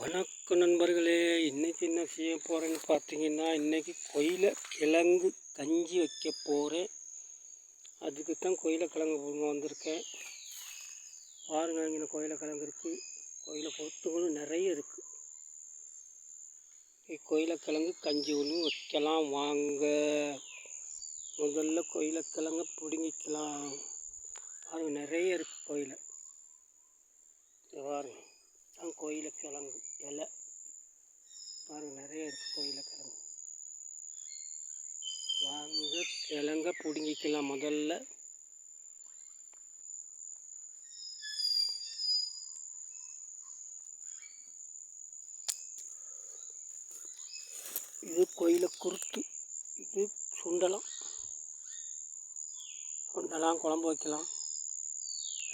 வணக்கம் நண்பர்களே இன்றைக்கி என்ன செய்ய போகிறேன்னு பார்த்தீங்கன்னா இன்றைக்கி கொயில கிழங்கு கஞ்சி வைக்க போகிறேன் அதுக்கு தான் கொயில கிழங்கு பூங்க வந்திருக்கேன். பாருங்க இங்கே கோயில கிழங்கு இருக்குது கோயில பொறுத்துகளும் நிறைய இருக்குது கோயில கிழங்கு கஞ்சி ஒன்று வைக்கலாம். வாங்க. முதல்ல கோயில கிழங்க பிடுங்கிக்கலாம். பாருங்கள் நிறைய இருக்குது கோயிலை. பாருங்கள் தான் கோயில கிழங்கு இலை. பாருங்க நிறைய இருக்குது கோயில கிழங்கு. வாங்க கிழங்க பிடுங்கிக்கலாம் முதல்ல. இது கோயில குருத்து இது சுண்டலாம். சுண்டலாம் குழம்பு வைக்கலாம்.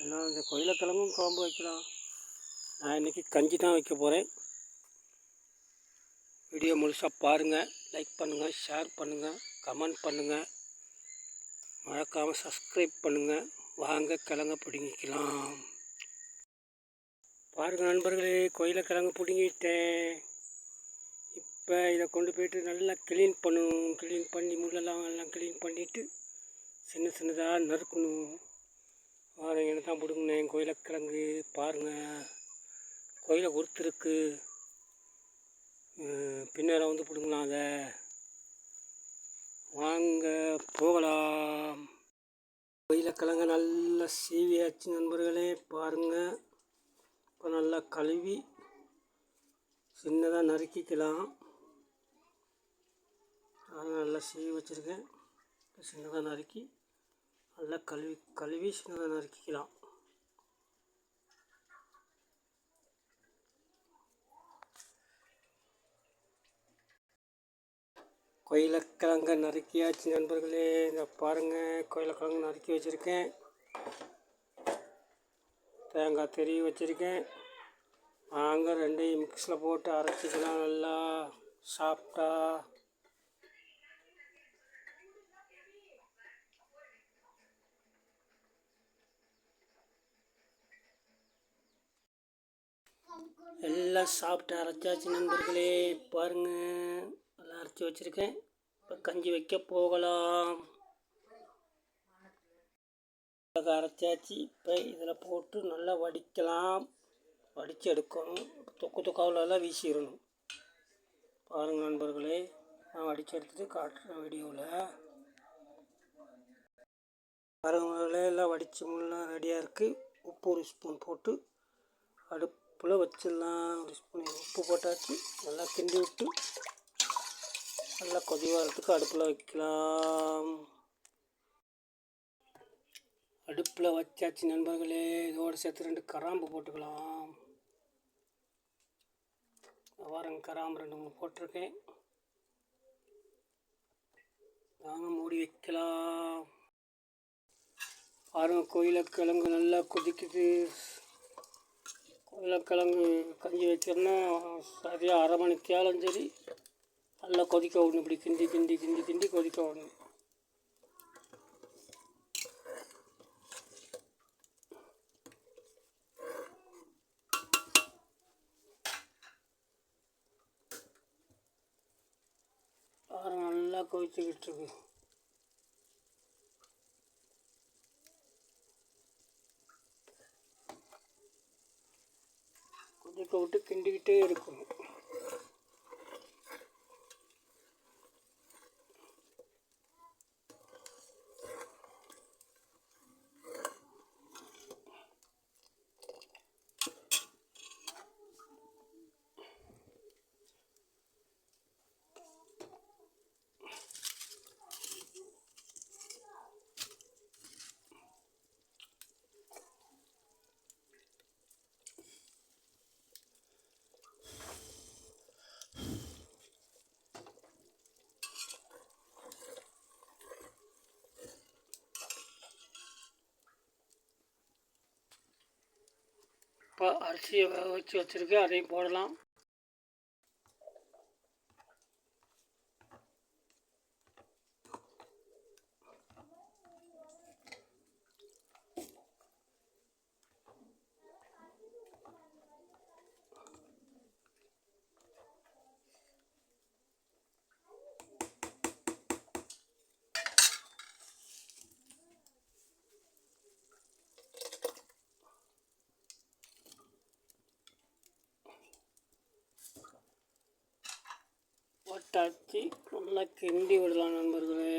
ஏன்னா இந்த கோயில கிழங்கும் குழம்பு வைக்கலாம். நான் இன்றைக்கி கஞ்சி தான் வைக்க போகிறேன் வீடியோ முழுசாக பாருங்கள் லைக் பண்ணுங்கள் ஷேர் பண்ணுங்கள் கமெண்ட் பண்ணுங்கள் மறக்காமல் சப்ஸ்கிரைப் பண்ணுங்கள் வாங்க கிழங்க பிடுங்கிக்கலாம். பாருங்கள் நண்பர்களே கோயில கிழங்கு பிடுங்கிட்டேன். இப்போ இதை கொண்டு போயிட்டு நல்லா க்ளீன் பண்ணணும். க்ளீன் பண்ணி முள்ளெல்லாம் எல்லாம் க்ளீன் பண்ணிவிட்டு சின்ன சின்னதாக நறுக்கணும். பாருங்க தான் பிடுங்கினேன். கோயில கிழங்கு பாருங்கள் கோயிலை ஒருத்தருக்கு பின்னர் வந்து பிடுங்கலாம் அதை. வாங்க போகலாம். கோயிலக்கிழங்க நல்லா சீவியாச்சு நண்பர்களே பாருங்கள் இப்போ நல்லா கழுவி சின்னதாக நறுக்கிக்கலாம். நல்லா சீவி வச்சுருக்கேன். சின்னதாக நறுக்கி நல்லா கழுவி கழுவி சின்னதாக நறுக்கிக்கலாம். கோயிலக்கிழங்க நறுக்கியாச்சு நண்பர்களே. இந்த பாருங்கள் கோயிலக்கிழங்கு நறுக்கி வச்சுருக்கேன். தேங்காய் தெரிய வச்சுருக்கேன். வாங்க ரெண்டையும் மிக்ஸில் போட்டு அரைச்சிக்கலாம் நல்லா சாப்பிட்டா எல்லாம் சாப்பிட்டு அரைச்சாச்சு நண்பர்களே. பாருங்கள் அரைச்சி வச்சுருக்கேன். இப்போ கஞ்சி வைக்க போகலாம். அரைச்சாச்சு. இப்போ இதில் போட்டு நல்லா வடிக்கலாம். வடித்து எடுக்கணும். தொக்கு தொக்காவிலலாம் வீசிடணும். பாருங்கள் நண்பர்களே நான் வடித்து எடுத்துட்டு காட்டுறேன் வீடியோவில் பாருங்களே எல்லாம் வடித்து முல்லாம் ரெடியாக இருக்குது உப்பு ஒரு ஸ்பூன் போட்டு அடுப்பில் வச்சிடலாம். ஒரு ஸ்பூன் உப்பு போட்டாச்சு. நல்லா கிண்டி விட்டு நல்லா கொதி வரத்துக்கு அடுப்பில் வைக்கலாம். அடுப்பில் வச்சாச்சு நண்பர்களே இதோடு சேர்த்து ரெண்டு கராம்பு போட்டுக்கலாம். வாரம் கராம்பு ரெண்டு மூணு போட்டிருக்கேன். வாங்க மூடி வைக்கலாம். பாருங்க கோயிலக்கிழங்கு நல்லா கொதிக்குது. கோயிலக்கிழங்கு கஞ்சி வைக்கிறோன்னா சரியாக அரை மணி தேலம் சரி. நல்லா கொதிக்க விடணும். இப்படி கிண்டி கிண்டி கிண்டி கிண்டி கொதிக்க விடணும். நல்லா கொதிச்சுக்கிட்டு இருக்கு. கொதிக்க விட்டு கிண்டிக்கிட்டே இருக்கணும். இப்போ அரிசியை வேக வச்சு வச்சுருக்கேன் அதையும் போடலாம். விட்டாச்சு நல்லா கிண்டி விடலாம் நண்பர்களே.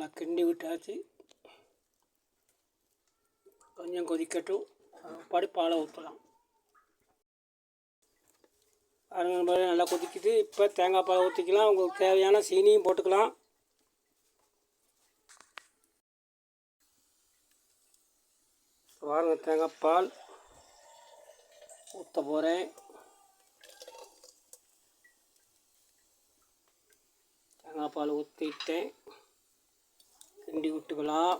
நல்லா கிண்டி விட்டாச்சு கொஞ்சம் கொதிக்கட்டும் படி பாலை ஊற்றலாம் பாருங்க நல்லா கொதிக்குது இப்போ தேங்காய் பாலை ஊற்றிக்கலாம் உங்களுக்கு தேவையான சீனியும் போட்டுக்கலாம் பாருங்க தேங்காய் பால் ஊற்ற போகிறேன் தேங்காய் பால் ஊற்றிட்டேன் கிண்டி விட்டுக்கலாம்.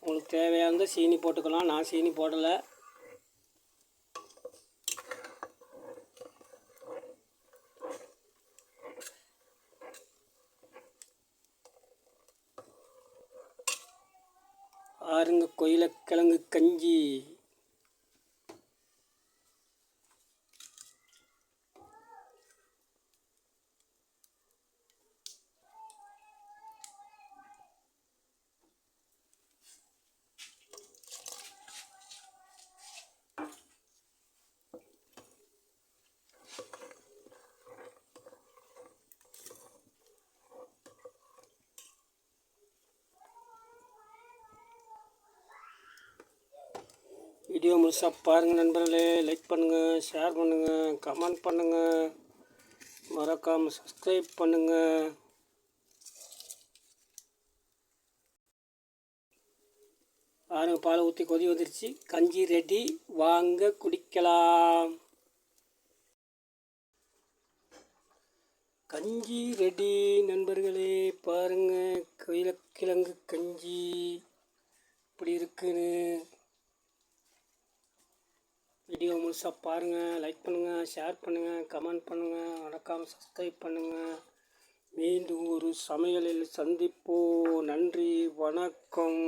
உங்களுக்கு தேவையானது சீனி போட்டுக்கலாம். நான் சீனி போடலை. பாருங்க கிழங்கு கஞ்சி. வீடியோ முழுசாக பாருங்கள் நண்பர்களே. லைக் பண்ணுங்கள் ஷேர் பண்ணுங்கள் கமெண்ட் பண்ணுங்கள் மறக்காமல் சப்ஸ்கிரைப் பண்ணுங்கள் பாருங்க பாலை ஊற்றி கொதி வந்துருச்சு. கஞ்சி ரெடி வாங்க குடிக்கலாம். கஞ்சி ரெடி நண்பர்களே. பாருங்கள் கையில் கிழங்கு கஞ்சி. இப்படி இருக்குன்னு. முழுசாக பாருங்கள் லைக் பண்ணுங்கள் ஷேர் பண்ணுங்கள் கமெண்ட் பண்ணுங்கள் மறக்காமல் சப்ஸ்கிரைப் பண்ணுங்கள் மீண்டும் ஒரு சமையலில் சந்திப்போம். நன்றி வணக்கம்.